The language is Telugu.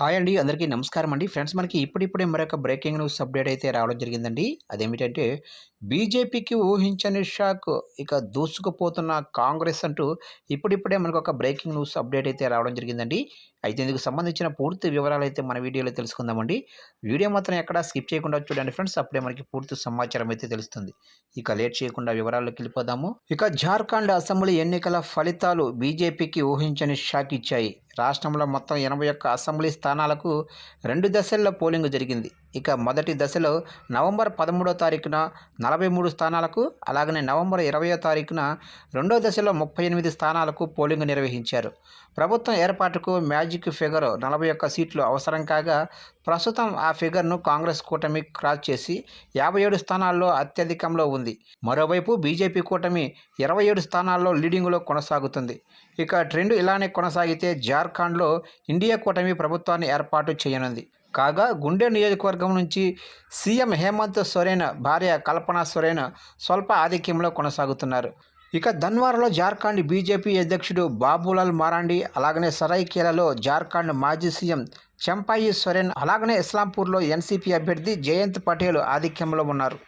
హాయ్ అండి అందరికీ నమస్కారం అండి. ఫ్రెండ్స్ మనకి ఇప్పుడిప్పుడే మరొక బ్రేకింగ్ న్యూస్ అప్డేట్ అయితే రావడం జరిగిందండి. అదేమిటంటే బీజేపీకి ఊహించని షాక్ ఇక దూసుకుపోతున్న కాంగ్రెస్ అంటూ ఇప్పుడిప్పుడే మనకు ఒక బ్రేకింగ్ న్యూస్ అప్డేట్ అయితే రావడం జరిగిందండి. అయితే ఇందుకు సంబంధించిన పూర్తి వివరాలు అయితే మన వీడియోలో తెలుసుకుందామండి. వీడియో మాత్రం ఎక్కడ స్కిప్ చేయకుండా చూడండి ఫ్రెండ్స్. అప్పుడే మనకి పూర్తి సమాచారం అయితే తెలుస్తుంది. ఇక లేట్ చేయకుండా వివరాల్లోకి వెళ్ళిపోదాము. ఇక జార్ఖండ్ అసెంబ్లీ ఎన్నికల ఫలితాలు బీజేపీకి ఊహించని షాక్ ఇచ్చాయి. రాష్ట్రంలో మొత్తం ఎనభై ఒక్క అసెంబ్లీ స్థానాలకు రెండు దశల్లో పోలింగ్ జరిగింది. ఇక మొదటి దశలో నవంబర్ పదమూడో తారీఖున నలభై మూడు స్థానాలకు అలాగనే నవంబర్ ఇరవయో తారీఖున రెండో దశలో ముప్పై ఎనిమిది స్థానాలకు పోలింగ్ నిర్వహించారు. ప్రభుత్వం ఏర్పాటుకు మ్యాజిక్ ఫిగర్ నలభై ఒక్క సీట్లు అవసరం కాగా ప్రస్తుతం ఆ ఫిగర్ను కాంగ్రెస్ కూటమి క్రాస్ చేసి యాభై ఏడు స్థానాల్లో అత్యధికంలో ఉంది. మరోవైపు బీజేపీ కూటమి ఇరవై ఏడు స్థానాల్లో లీడింగ్లో కొనసాగుతుంది. ఇక ట్రెండ్ ఇలానే కొనసాగితే జార్ఖండ్లో ఇండియా కూటమి ప్రభుత్వాన్ని ఏర్పాటు చేయనుంది. కాగా గుండె నియోజకవర్గం నుంచి సీఎం హేమంత్ సొరేన్ భార్య కల్పన సొరేన్ స్వల్ప ఆధిక్యంలో కొనసాగుతున్నారు. ఇక ధన్వారలో జార్ఖండ్ బీజేపీ అధ్యక్షుడు బాబులాల్ మారాండి అలాగనే సరైకేలలో జార్ఖండ్ మాజీ సీఎం చెంపాయి సొరెన్ అలాగనే ఇస్లాంపూర్లో ఎన్సీపీ అభ్యర్థి జయంత్ పటేల్ ఆధిక్యంలో ఉన్నారు.